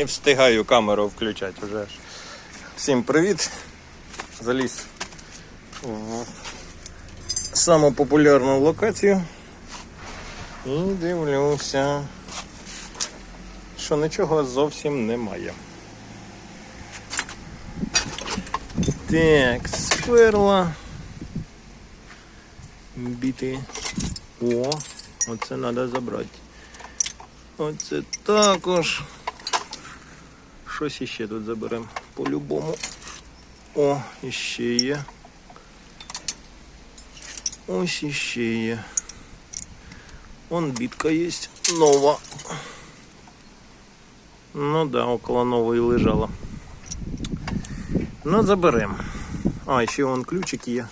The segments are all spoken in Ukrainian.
Не встигаю камеру включати вже. Всім привіт. Заліз в саму популярну локацію. І дивлюся, що нічого зовсім немає. Так, сперла. Біти. О, оце треба забрати. Оце також. Щось іще тут заберемо по-любому. О, іще є. Ось іще є. Вон бітка є нова. Ну да, около нової лежала. Ну, заберемо. А, ще вон ключик є.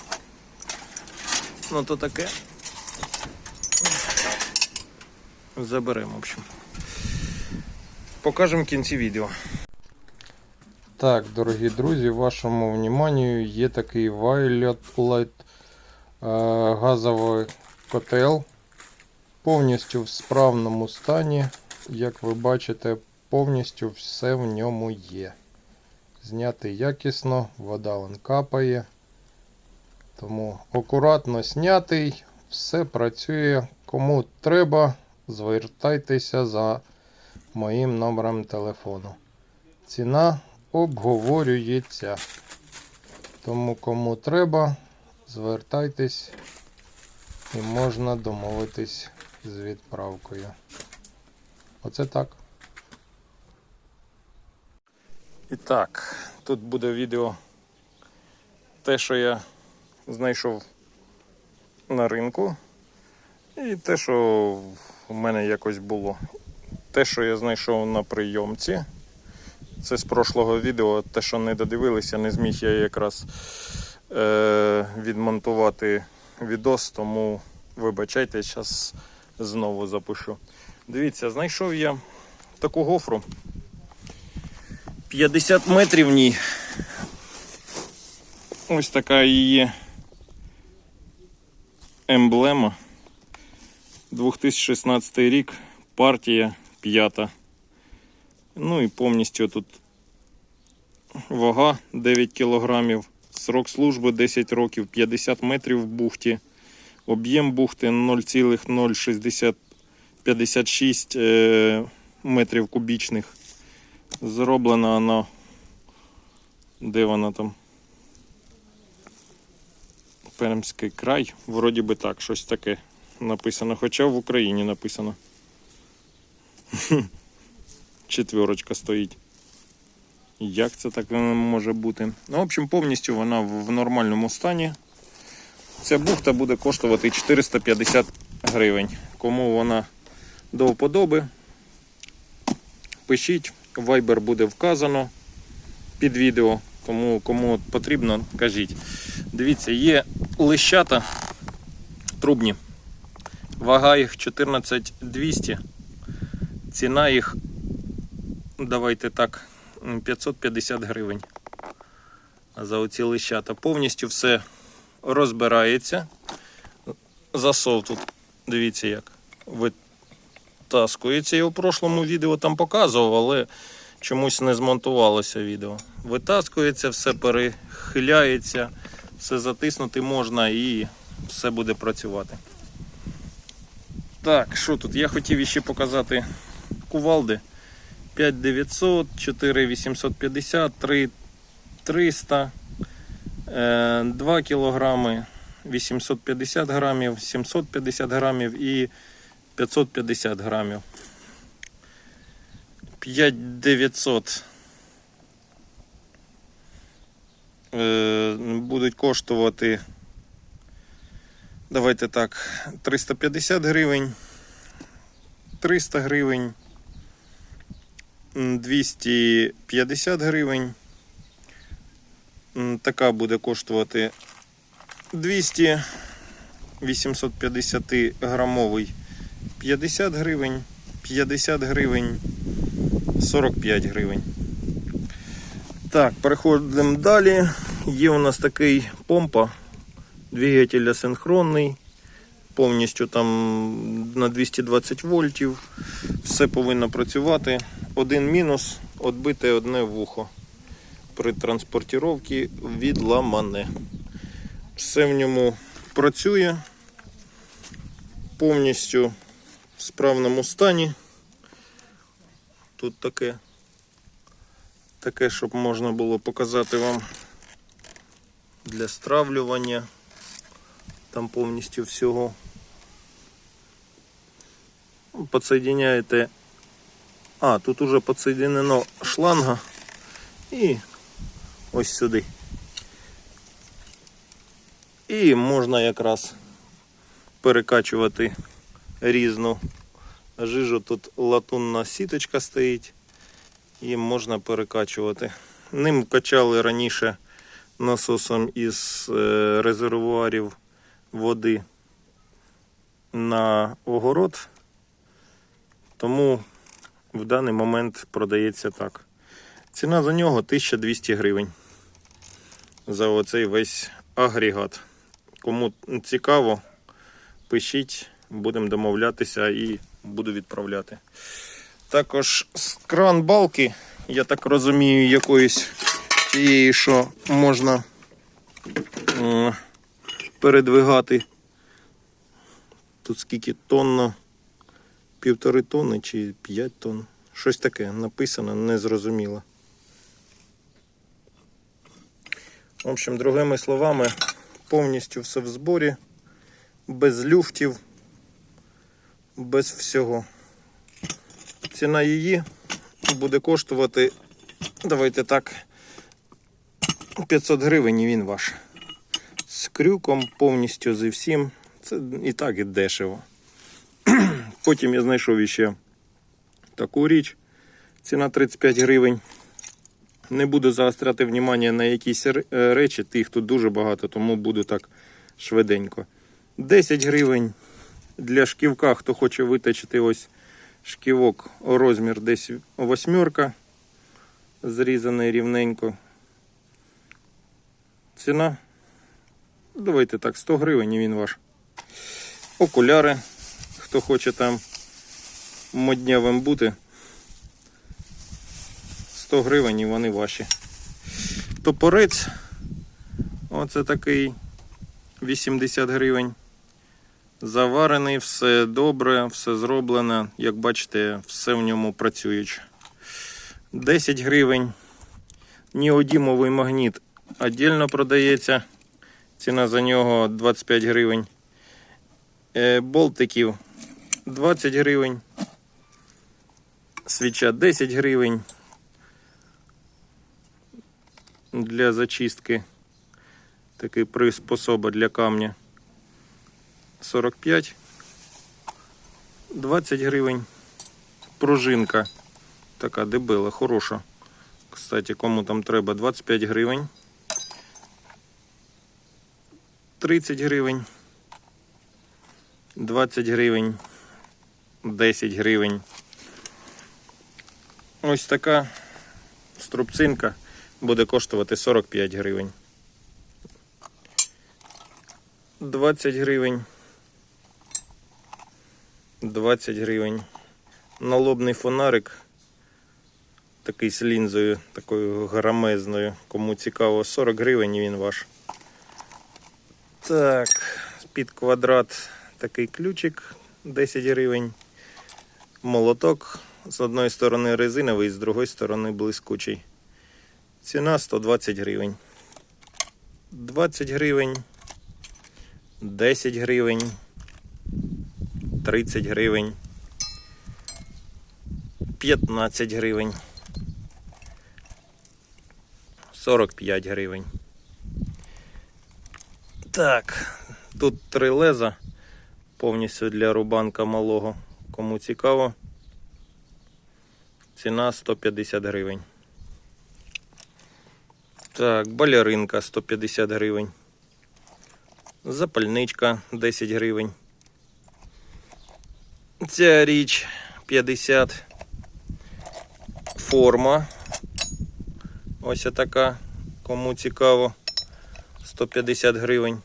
Ну то таке. Заберемо, в общем. Покажемо в кінці відео. Так, дорогі друзі, вашому вниманию є такий Violet е, газовий котел. Повністю в справному стані. Як ви бачите, повністю все в ньому є. Знятий якісно, вода капає. Тому акуратно знятий, все працює. Кому треба, звертайтеся за моїм номером телефону. Ціна обговорюється. Тому кому треба, звертайтесь і можна домовитись з відправкою. Оце так. І так, тут буде відео те, що я знайшов на ринку, і те, що в мене якось було. Те, що я знайшов на прийомці. Це з прошлого відео, те, що не додивилися, не зміг я якраз е, відмонтувати відос, тому вибачайте, зараз знову запишу. Дивіться, знайшов я таку гофру. 50 метрів в ній. Ось така її емблема. 2016 рік, партія п'ята. Ну і повністю тут вага 9 кілограмів, срок служби 10 років, 50 метрів в бухті, об'єм бухти 0,06056 е, метрів кубічних. Зроблена вона. Де вона там? Пермський край. Вроді би так, щось таке написано. Хоча в Україні написано. Четверочка стоїть. Як це так може бути? Ну, в общем, повністю вона в нормальному стані. Ця бухта буде коштувати 450 гривень. Кому вона до вподоби, пишіть, Viber буде вказано під відео. Тому кому потрібно, кажіть. Дивіться, є лищата трубні. Вага їх 14200. Ціна їх, давайте так, 550 гривень. За оці лищата. Повністю все розбирається. Засов тут, дивіться як. Витаскується. Я у прошлому відео там показував, але чомусь не змонтувалося відео. Витаскується, все перехиляється, все затиснути можна і все буде працювати. Так, що тут? Я хотів ще показати кувалди. 5900, 4850, 3300, 2 кілограми, 850 грамів, 750 грамів і 550 грамів. 5900 е, будуть коштувати, давайте так, 350 гривень, 300 гривень, 250 гривень. Така буде коштувати 200 850 грамовий 50 гривень, 50 гривень, 45 гривень. Так, переходимо далі. Є у нас такий помпа, двигатель асинхронний, повністю там на 220 вольтів. Все повинно працювати. Один мінус відбите одне вухо. При транспортіровці відламане. Все в ньому працює повністю в справному стані. Тут таке, таке, щоб можна було показати вам для стравлювання. Там повністю всього. Подсоединяєте. А, тут уже підсоєдинено шланга і ось сюди. І можна якраз перекачувати різну жижу. Тут латунна сіточка стоїть. І можна перекачувати. Ним качали раніше насосом із е, резервуарів води на огород. Тому в даний момент продається так. Ціна за нього 1200 гривень. За оцей весь агрегат. Кому цікаво, пишіть, будемо домовлятися і буду відправляти. Також кран балки, я так розумію, якоїсь тієї, що можна передвигати. Тут скільки тонна, півтори тонни чи 5 тонн. Щось таке написано, незрозуміло. В общем, другими словами, повністю все в зборі, без люфтів, без всього. Ціна її буде коштувати, давайте так, 500 гривень і він ваш. З крюком, повністю зі всім. Це і так і дешево. Потім я знайшов іще таку річ. Ціна 35 гривень. Не буду заостряти внимання на якісь е, речі, тих тут дуже багато, тому буду так швиденько. 10 гривень для шківка, хто хоче виточити ось шківок розмір десь восьмерка, зрізаний рівненько. Ціна. Давайте так, 100 гривень і він ваш. Окуляри, хто хоче там моднявим бути. 100 гривень і вони ваші. Топорець. Оце такий 80 гривень. Заварений, все добре, все зроблено. Як бачите, все в ньому працююче. 10 гривень. Неодімовий магніт віддільно продається. Ціна за нього 25 гривень. Е, Болтиків 20 гривень. Свіча 10 гривень. Для зачистки. Такий приспособа для камня. 45. 20 гривень. Пружинка. Така дебела, хороша. Кстати, кому там треба 25 гривень. 30 гривень. 20 гривень. 10 гривень. Ось така струбцинка буде коштувати 45 гривень. 20 гривень. 20 гривень. Налобний фонарик. Такий з лінзою, такою грамезною. Кому цікаво, 40 гривень він ваш. Так, під квадрат такий ключик 10 гривень. Молоток з одної сторони резиновий, з другої сторони блискучий. Ціна 120 гривень. 20 гривень. 10 гривень. 30 гривень. 15 гривень. 45 гривень. Так, тут три леза повністю для рубанка малого. Кому цікаво. Ціна 150 гривень. Так, балеринка 150 гривень. Запальничка 10 гривень. Ця річ 50. Форма. Ось така. Кому цікаво. 150 гривень.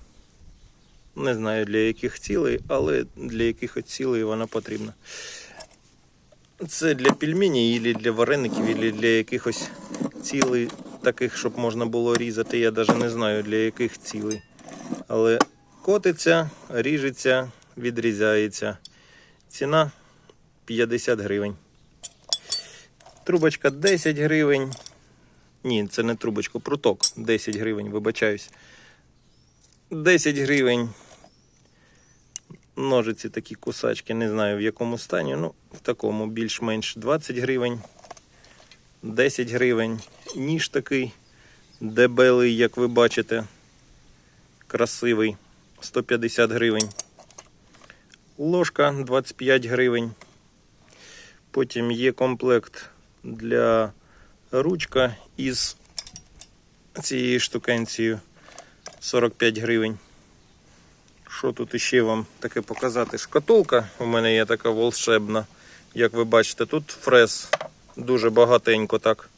Не знаю для яких цілей, але для якихось цілей вона потрібна. Це для пельменей, або для вареників, або для якихось цілей, таких, щоб можна було різати. Я навіть не знаю для яких цілей. Але котиться, ріжеться, відрізається. Ціна 50 гривень. Трубочка 10 гривень. Ні, це не трубочка, пруток 10 гривень, вибачаюсь. 10 гривень. Ножиці такі кусачки, не знаю в якому стані. Ну, в такому більш-менш 20 гривень. 10 гривень. Ніж такий дебелий, як ви бачите. Красивий. 150 гривень. Ложка 25 гривень. Потім є комплект для ручка із цією штукенцією 45 гривень. Що тут іще вам таке показати? Шкатулка у мене є така волшебна. Як ви бачите, тут фрез дуже багатенько так.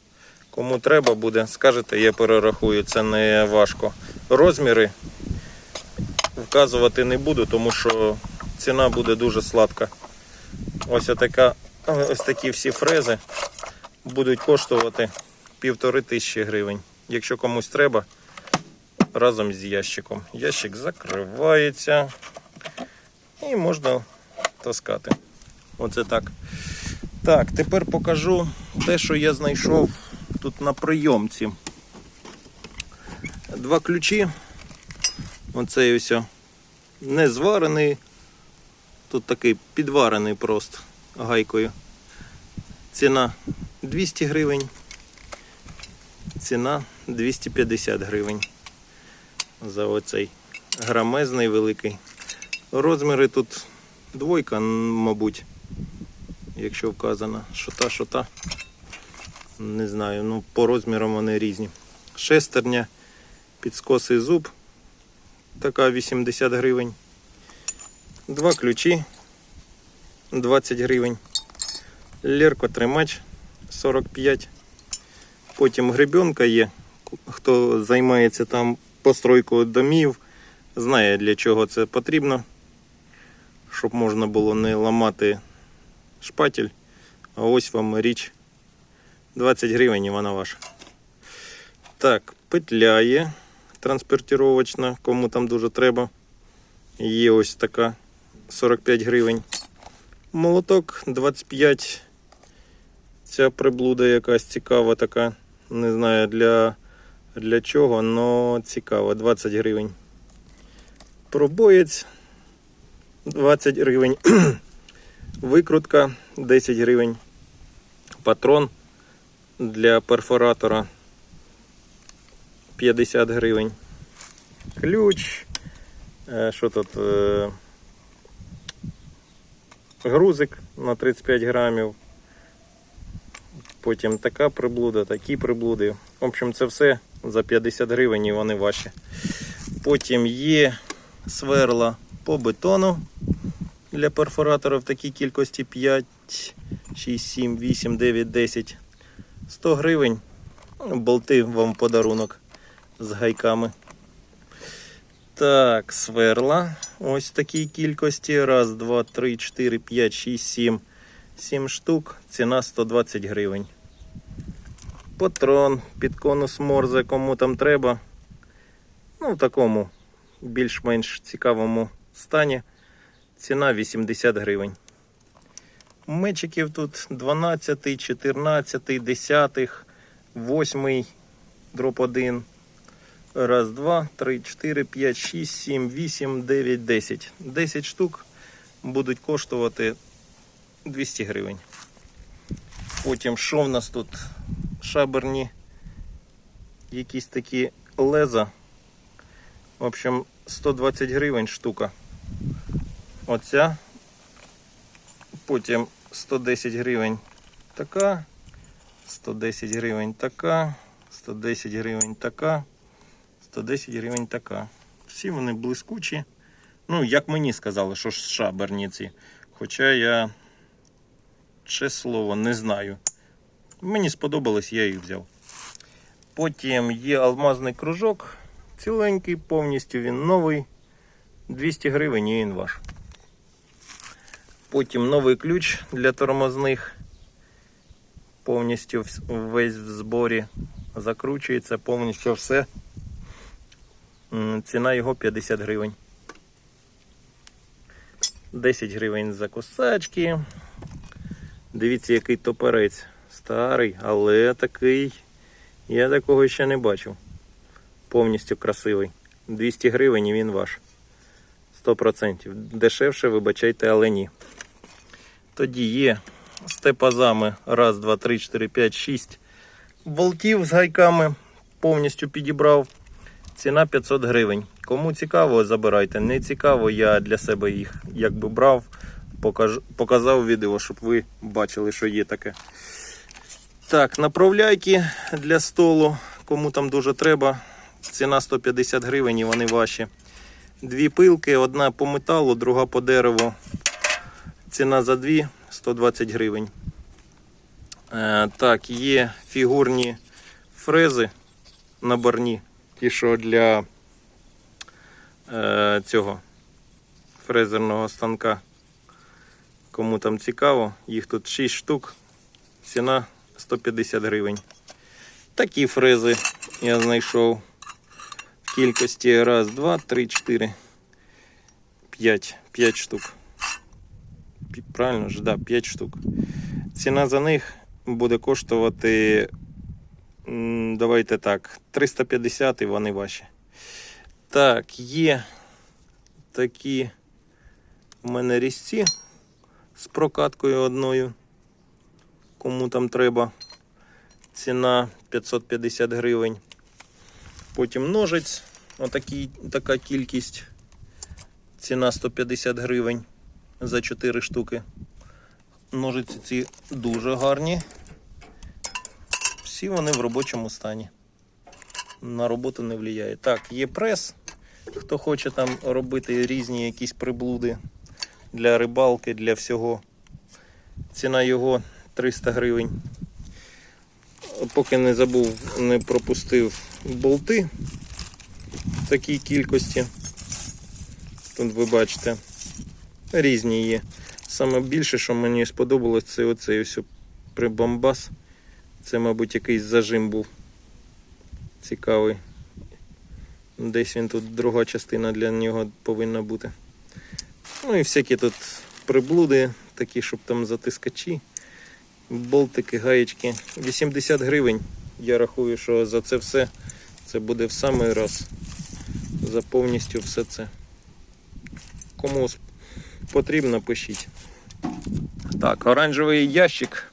Кому треба буде, скажете, я перерахую, це не важко. Розміри вказувати не буду, тому що ціна буде дуже сладка. Ось така, ось такі всі фрези будуть коштувати півтори тисячі гривень. Якщо комусь треба, разом з ящиком. Ящик закривається і можна таскати. Оце так. Так, тепер покажу те, що я знайшов тут на прийомці. Два ключі. Оцей ось не зварений. Тут такий підварений просто гайкою. Ціна 200 гривень. Ціна 250 гривень. За оцей грамезний великий. Розміри тут двойка, мабуть. Якщо вказано, що та, що та. Не знаю, ну по розмірам вони різні. Шестерня, підскосий зуб. Така 80 гривень. Два ключі 20 гривень. Лерко тримач 45. Потім гребенка є. Хто займається там постройкою домів, знає для чого це потрібно. Щоб можна було не ламати шпатель. А ось вам річ 20 гривень і вона ваша. Так, петля є транспортировочна, кому там дуже треба. Є ось така 45 гривень. Молоток 25. Ця приблуда якась цікава така. Не знаю для, для чого, але цікаво. 20 гривень. Пробоєць 20 гривень. Викрутка 10 гривень. Патрон для перфоратора 50 гривень. Ключ. Е, Що тут? Е, Грузик на 35 грамів. Потім така приблуда, такі приблуди. В общем, це все за 50 гривень і вони ваші. Потім є сверла по бетону для перфоратора в такій кількості 5, 6, 7, 8, 9, 10. 100 гривень. Болти вам подарунок з гайками. Так, сверла. Ось в такій кількості. Раз, два, три, чотири, п'ять, шість, сім. Сім штук. Ціна 120 гривень. Патрон під конус морзе, кому там треба. Ну, в такому більш-менш цікавому стані. Ціна 80 гривень. Мечиків тут 12, 14, 10, 8, дроп 1. Раз, два, три, чотири, п'ять, шість, сім, вісім, дев'ять, десять. Десять штук будуть коштувати 200 гривень. Потім що в нас тут? Шаберні якісь такі леза. В общем, 120 гривень штука. Оця. Потім 110 гривень така. 110 гривень така. 110 гривень така. 110 гривень така. Всі вони блискучі. Ну, як мені сказали, що шаберні ці. Хоча я, ще слово, не знаю. Мені сподобалось, я їх взяв. Потім є алмазний кружок. Ціленький, повністю він новий. 200 гривень і він ваш. Потім новий ключ для тормозних повністю весь в зборі закручується, повністю все. Ціна його 50 гривень. 10 гривень за кусачки. Дивіться, який топорець. Старий, але такий. Я такого ще не бачив. Повністю красивий. 200 гривень і він ваш. 100%. Дешевше, вибачайте, але ні. Тоді є з тепазами. Раз, два, три, чотири, п'ять, шість болтів з гайками. Повністю підібрав. Ціна 500 гривень. Кому цікаво, забирайте. Не цікаво, я для себе їх якби брав, покаж, показав відео, щоб ви бачили, що є таке. Так, направляйки для столу, кому там дуже треба. Ціна 150 гривень і вони ваші. Дві пилки, одна по металу, друга по дереву. Ціна за дві 120 гривень. Е, так, є фігурні фрези наборні. Ті, що для е, цього фрезерного станка. Кому там цікаво, їх тут 6 штук. Ціна 150 гривень. Такі фрези я знайшов в кількості раз, два, три, чотири, п'ять. П'ять штук. Правильно ж, да, 5 штук. Ціна за них буде коштувати, давайте так, 350 і вони ваші. Так, є такі у мене різці з прокаткою одною. Кому там треба. Ціна 550 гривень. Потім ножиць, отакий, така кількість. Ціна 150 гривень за 4 штуки. Ножиці ці дуже гарні. Всі вони в робочому стані. На роботу не впливає. Так, є прес. Хто хоче там робити різні якісь приблуди для рибалки, для всього. Ціна його 300 гривень. Поки не забув, не пропустив болти в такій кількості. Тут ви бачите, різні є. Саме більше, що мені сподобалось, це оцей ось прибамбас. Це, мабуть, якийсь зажим був цікавий. Десь він тут друга частина для нього повинна бути. Ну і всякі тут приблуди, такі, щоб там затискачі, болтики, гаєчки. 80 гривень. Я рахую, що за це все це буде в самий раз. За повністю все це. Кому потрібно, пишіть. Так, оранжевий ящик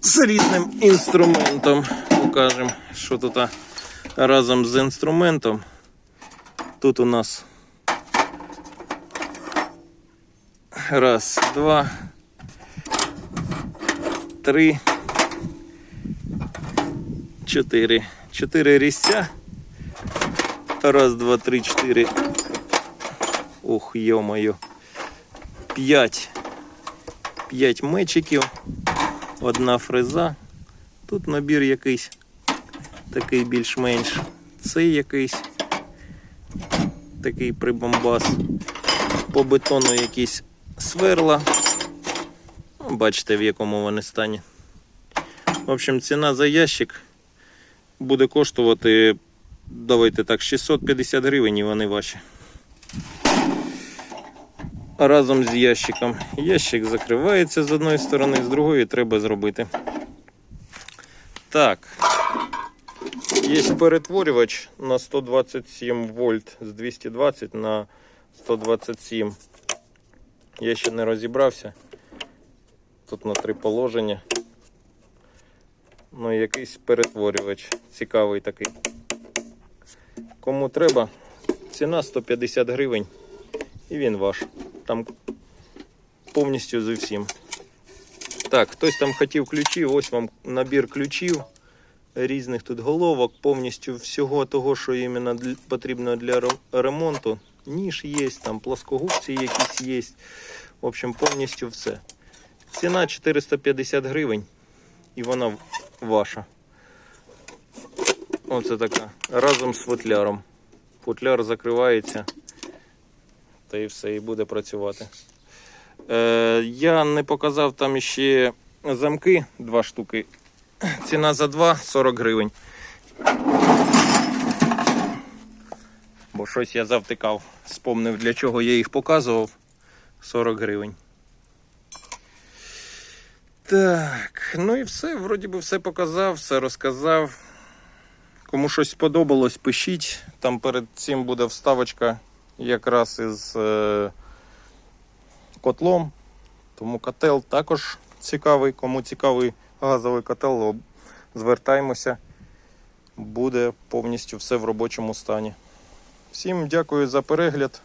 з різним інструментом. Покажемо, що тут разом з інструментом. Тут у нас раз, два, три, чотири. Чотири різця. Раз, два, три, чотири. Ох, йо-моє. П'ять. П'ять мечиків. Одна фреза. Тут набір якийсь такий більш-менш. Цей якийсь такий прибамбас. По бетону якісь сверла. Бачите, в якому вони стані. В общем, ціна за ящик буде коштувати, давайте так, 650 гривень і вони ваші. Разом з ящиком. Ящик закривається з одної сторони, з другої треба зробити. Так. Є перетворювач на 127 вольт з 220 на 127. Я ще не розібрався. Тут на три положення. Ну, якийсь перетворювач. Цікавий такий. Кому треба, ціна 150 гривень. І він ваш. Там повністю з усім. Так, хтось там хотів ключі, ось вам набір ключів. Різних тут головок, повністю всього того, що іменно потрібно для ремонту. Ніж є, там плоскогубці якісь є. В общем, повністю все. Ціна 450 гривень. І вона ваша. Оце така. Разом з футляром. Футляр закривається. Та і все, і буде працювати. Е, я не показав там ще замки, два штуки. Ціна за два 40 гривень. Бо щось я завтикав. Спомнив, для чого я їх показував. 40 гривень. Так, ну і все, вроді би все показав, все розказав. Кому щось сподобалось, пишіть. Там перед цим буде вставочка якраз із е, котлом. Тому котел також цікавий. Кому цікавий газовий котел, звертаємося. Буде повністю все в робочому стані. Всім дякую за перегляд.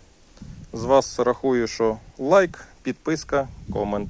З вас рахую, що лайк, підписка, комент.